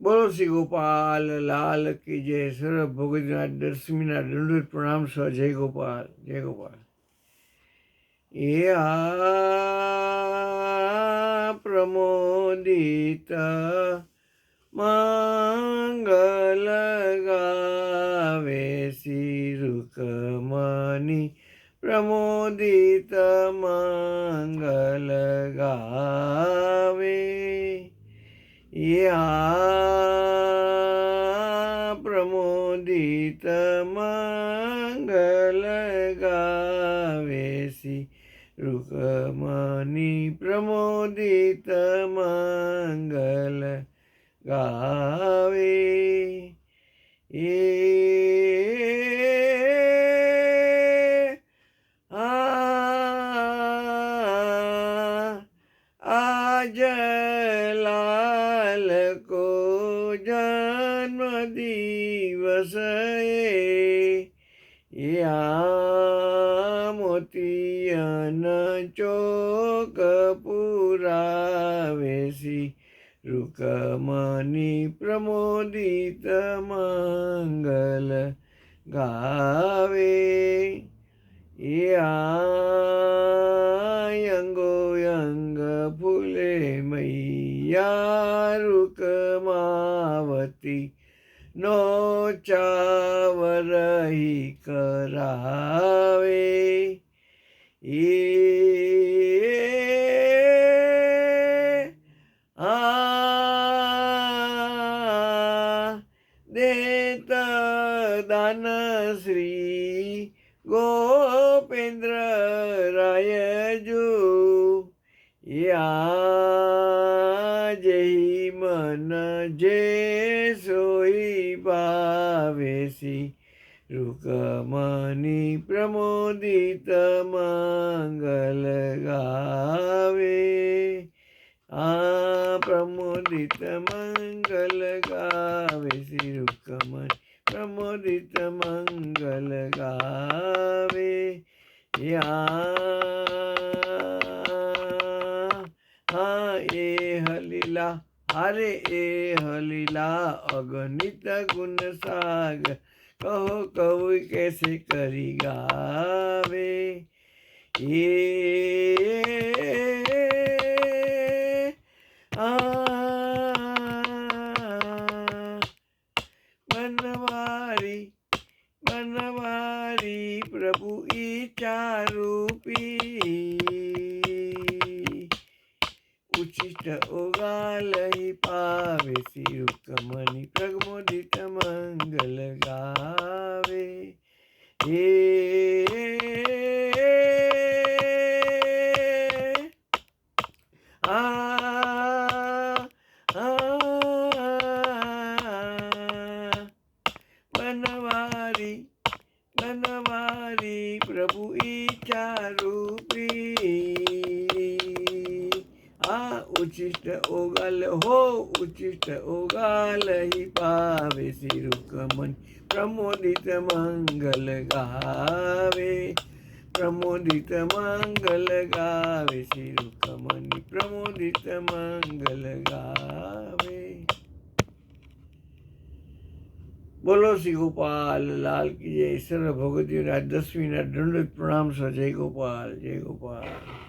બોલો શ્રી ગોપાલ લાલ કી જય સર્વ ભગવતીના દસમીના દંડોત પ્રણામ સહ જય ગોપાલ જય ગોપાલ એ આ પ્રમોદિત મંગલ ગાવે સિરુકમની પ્રમોદિત મંગલ ગાવે યા પ્રમોદિત મંગલ ગાવેસી રૂકમની પ્રમોદિત મંગલ ગાવે ત્યાં મોતિયન ચોક પુરાવેશી. રૂકમની પ્રમોદિત મંગલ ગાવે. એ અંગો અંગ ફૂલે મૈયા રૂકમાવતી. नो चावरही करावे। ए आ देत दानश्री गोपेंद्र रायजू या जही मन जे કોઈ પાવેશી રૂકમની પ્રમોદિત મંગલ ગાવે આ પ્રમોદિત મંગલ ગાવે શ્રી રૂકમણી પ્રમોદિત મંગલ ગાવે યા હા એ હલીલા अरे ए हलीला अगणित गुण साग। कहो कहो कैसे करी गावे? आ, बनवारी प्रभु ईचा रूपी उचिष्ट ओगाल ही पावे सिरुकमणी प्रगमोदित मंगल गावे हे प्रभु ईचा रूपी उचित ओगल हो उचित ओगल ही पावे सिरुक मन प्रमोदित मंगल गावे, प्रमोदित मंगल गावे सिरुक मन प्रमोदित मंगल गावे। बोलो श्री गोपाल लाल की जय सर्व भगवती राज, दसवीं ना दंड प्रणाम, सर। जय गोपाल जय गोपाल।